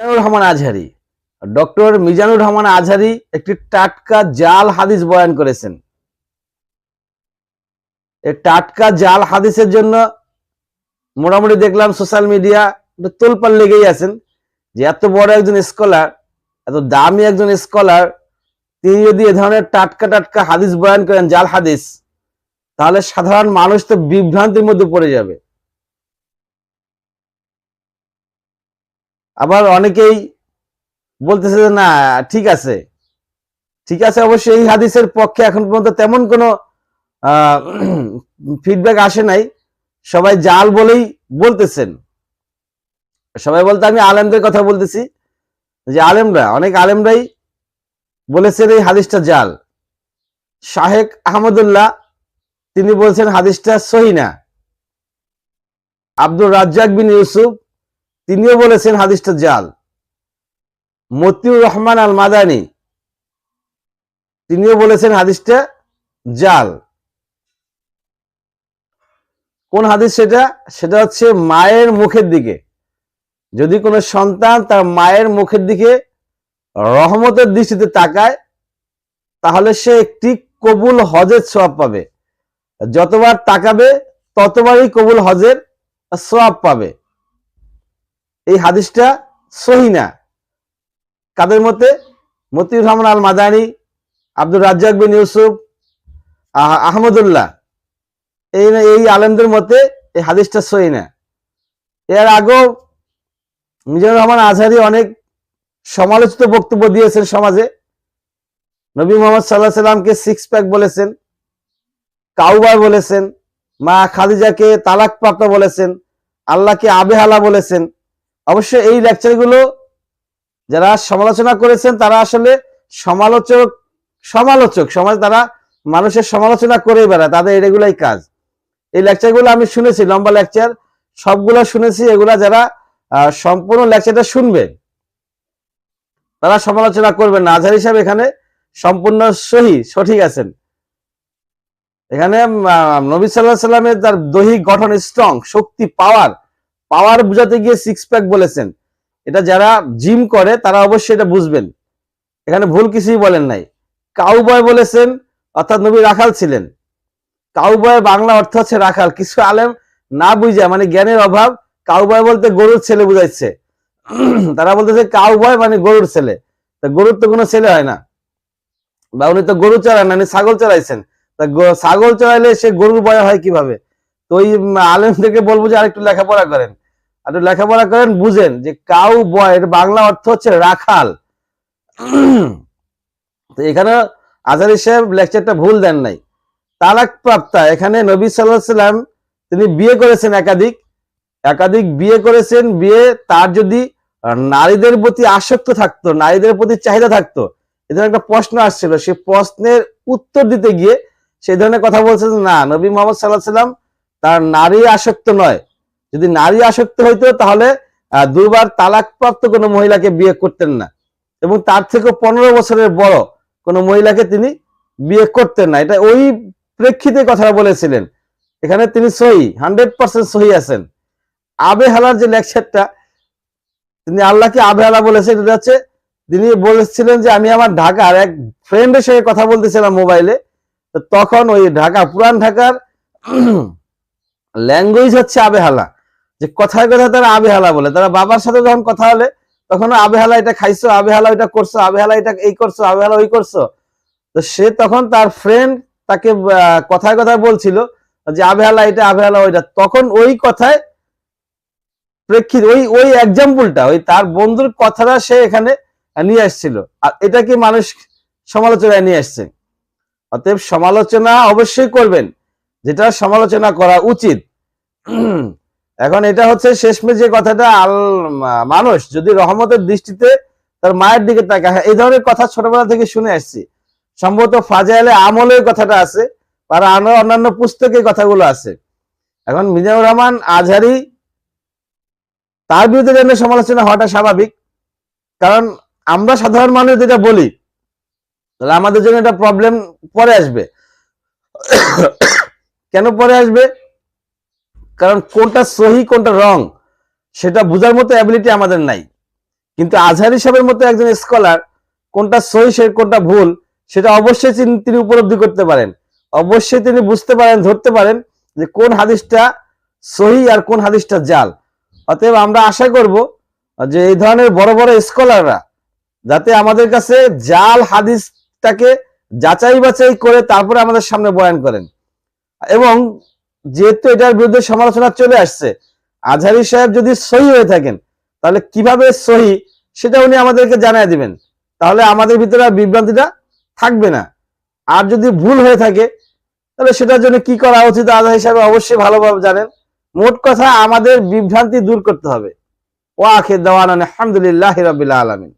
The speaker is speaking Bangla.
মিজানুর রহমান আজহারি। ডক্টর মিজানুর রহমান আজহারি একটি টাটকা জাল হাদিস বয়ান করেছেন। টাটকা জাল হাদিসের জন্য মোটামুটি দেখলাম সোশ্যাল মিডিয়া তোলপাল লেগেই আছেন যে এত বড় একজন স্কলার, এত দামি একজন স্কলার, তিনি যদি এ ধরনের টাটকা টাটকা হাদিস বয়ান করেন, জাল হাদিস, তাহলে সাধারণ মানুষ তো বিভ্রান্তির মধ্যে পড়ে যাবে। আবার অনেকেই বলতেছে যে, না, ঠিক আছে। ঠিক আছে, অবশ্যই এই হাদিসের পক্ষে এখন পর্যন্ত তেমন কোনো ফিডব্যাক আসে নাই। সবাই জাল বলেই বলতেছেন। সবাই বলতে আমি আলেমদের কথা বলতেছি। যে আলেমরা, অনেক আলেমরাই বলেছেন এই হাদিসটা জাল। শাহেক আহমদুল্লাহ, তিনি বলছেন হাদিসটা সহি না। আব্দুর রাজ্জাক বিন ইউসুফ তিনিও বলেছেন হাদিসটা জাল। মতিউর রহমান আল মাদানি তিনিও বলেছেন হাদিসটা জাল। কোন হাদিস সেটা? সেটা হচ্ছে মায়ের মুখের দিকে। যদি কোনো সন্তান তার মায়ের মুখের দিকে রহমতের দৃষ্টিতে তাকায়, তাহলে সে একটি কবুল হজের সোয়াব পাবে। যতবার তাকাবে, ততবারই কবুল হজের সোয়াব পাবে। এই হাদিসটা সহি না। কাদের মতে? মতিউর রহমান আল মাদানি আব্দুর রাজ্জাক বিন ইউসুফ, আহ- আহমদুল্লাহ। এই এই আলেমদের মতে এই হাদিসটা সহি না। এর আগেও মিজানুর রহমান আজহারি অনেক সমালোচিত বক্তব্য দিয়েছেন সমাজে। নবী মোহাম্মদ সাল্লাহ সাল্লামকে সিক্স প্যাক বলেছেন, কাউবার বলেছেন, মা খাদিজাকে তালাক প্রাপ্ত বলেছেন, আল্লাহকে আবেহালা বলেছেন অবশ্য এই লেকচারগুলো যারা সমালোচনা করেছেন, তারা আসলে সমালোচক সমালোচক, সমাজ তারা মানুষের সমালোচনা করে বেড়ায়, তাদের এগুলাই কাজ। এই লেকচারগুলো আমি শুনেছি, লম্বা লেকচার সবগুলো শুনেছি, এগুলা যারা সম্পূর্ণ লেকচারটা শুনবে, তারা সমালোচনা করবেন না। আজহার হিসাবে এখানে সম্পূর্ণ সহি, সঠিক আছেন। এখানে নবী সাল্লাহ সাল্লামের তার দৈহিক গঠন স্ট্রং শক্তি পাওয়ার পাওয়ার বুঝাতে গিয়ে সিক্স প্যাক বলেছেন। এটা যারা জিম করে, তারা অবশ্যই এটা বুঝবেন। এখানে ভুল কিছুই বলেন নাই। কাউবয় বলেছেন, অর্থাৎ নবী রাখাল ছিলেন। কাউবয় বাংলা অর্থ হচ্ছে রাখাল। কিছু আলেম না বুঝে মানে জ্ঞানের অভাব কাউবয় বলতে গরুর ছেলে বুঝাইছে তারা বলতেছে কাউবয় মানে গরুর ছেলে। তা গরুর তো কোনো ছেলে হয় না। বা উনি তো গরু চড়ান না ছাগল চড়াইছেন। তা ছাগল চড়াইলে সে গরুর বয় হয় কীভাবে? তো ওই আলেমদেরকে বলব যে আরেকটু লেখাপড়া করেন। আর লেখাপড়া করেন, বুঝেন যে কাউ বয় এর বাংলা অর্থ হচ্ছে রাখাল। তো এখানে আজারি সাহেব লেকচারটা ভুল দেন নাই। তালাক প্রাপ্তা এখানে নবী সাল্লাহ সাল্লাম তিনি বিয়ে করেছেন একাধিক। একাধিক বিয়ে করেছেন, বিয়ে তার যদি নারীদের প্রতি আসক্ত থাকতো, নারীদের প্রতি চাহিদা থাকতো, এ ধরনের একটা প্রশ্ন আসছিল। সেই প্রশ্নের উত্তর দিতে গিয়ে সেই ধরনের কথা বলছেন না, নবী মোহাম্মদ সাল্লাহ সাল্লাম তার নারী আসক্ত নয়। যদি নারী আসক্ত হইতো, তাহলে দুবার তালাকপ্রাপ্ত কোনো মহিলাকে বিয়ে করতেন না। এবং তার থেকে পনেরো বছরের বড় কোনো মহিলাকে তিনি বিয়ে করতেন না। এটা ওই প্রেক্ষিতে কথা বলেছিলেন। এখানে তিনি সহি, হান্ড্রেড পার্সেন্ট সহি আছেন। আবেহালার যে লেকচারটা, তিনি আল্লাহকে আবেহালা বলেছেন, এটা হচ্ছে, তিনি বলেছিলেন যে, আমি আমার ঢাকার এক ফ্রেন্ডের সঙ্গে কথা বলতেছিলাম মোবাইলে তখন ওই ঢাকা, পুরান ঢাকার ল্যাঙ্গুয়েজ হচ্ছে আবেহালা। যে কথায় কথায় তারা আবেহালা বলে। তারা বাবার সাথে যখন কথা হলে তখন আবেহালা এটা খাইছো, আবেহালা এটা করছ, আবেহালা এটা এই করছ, আবেহালা ওই করছ। তো সে তখন তার ফ্রেন্ড তাকে কথায় কথায় বলছিল যে আবেহালা এটা, আবেহালা ওইটা। তখন ওই কথায় প্রেক্ষিত, ওই ওই এক্সাম্পলটা ওই তার বন্ধুর কথাটা সে এখানে নিয়ে আসছিল আর এটাকে মানুষ সমালোচনায় নিয়ে আসছে অতএব সমালোচনা অবশ্যই করবেন। যেটা সমালোচনা করা উচিত। এখন এটা হচ্ছে শেষমেশ যে কথাটা আল মানুষ যদি রহমতের দৃষ্টিতে তার মায়ের দিকে হ্যাঁ, এই ধরনের কথা ছোটবেলা থেকে শুনে আসছি। সম্ভবত ফাজাইলে আমলের কথাটা আছে আর অন্যান্য পুস্তকে কথাগুলো আছে। এখন মিজানুর রহমান আজহারি তার বিরুদ্ধে যেন সমালোচনা হওয়াটা স্বাভাবিক কারণ আমরা সাধারণ মানুষ যেটা বলি তাহলে আমাদের জন্য এটা প্রবলেম পরে আসবে। কেন পরে আসবে? কারণ কোনটা সহি, কোনটা রং, সেটা বোঝার মতো অ্যাবিলিটি আমাদের নাই। কিন্তু আজহারি সাহেবের মতো একজন স্কলার কোনটা সহি, সে কোনটা ভুল, সেটা অবশ্যই তিনি- উপলব্ধি করতে পারেন। অবশ্যই তিনি বুঝতে পারেন, ধরতে পারেন যে কোন হাদিসটা সহি আর কোন হাদিসটা জাল। অতএব আমরা আশা করব যে এই ধরনের বড় বড় স্কলাররা যাতে আমাদের কাছে জাল হাদিসটাকে যাচাই বাছাই করে তারপরে আমাদের সামনে বয়ান করেন। এবং যেহেতু এটার বিরুদ্ধে সমালোচনা চলে আসছে, আজহারি সাহেব যদি সহি হয়ে থাকেন, তাহলে কীভাবে সহি সেটা উনি আমাদেরকে জানাই দিবেন। তাহলে আমাদের ভিতরে বিভ্রান্তিটা থাকবে না। আর যদি ভুল হয়ে থাকে, তাহলে সেটার জন্য কি করা উচিত আজহারি সাহেব অবশ্যই ভালোভাবে জানেন। মোট কথা আমাদের বিভ্রান্তি দূর করতে হবে। ওয়াখে দেওয়ান আলহামদুলিল্লাহ রবিল্লা আলমিন।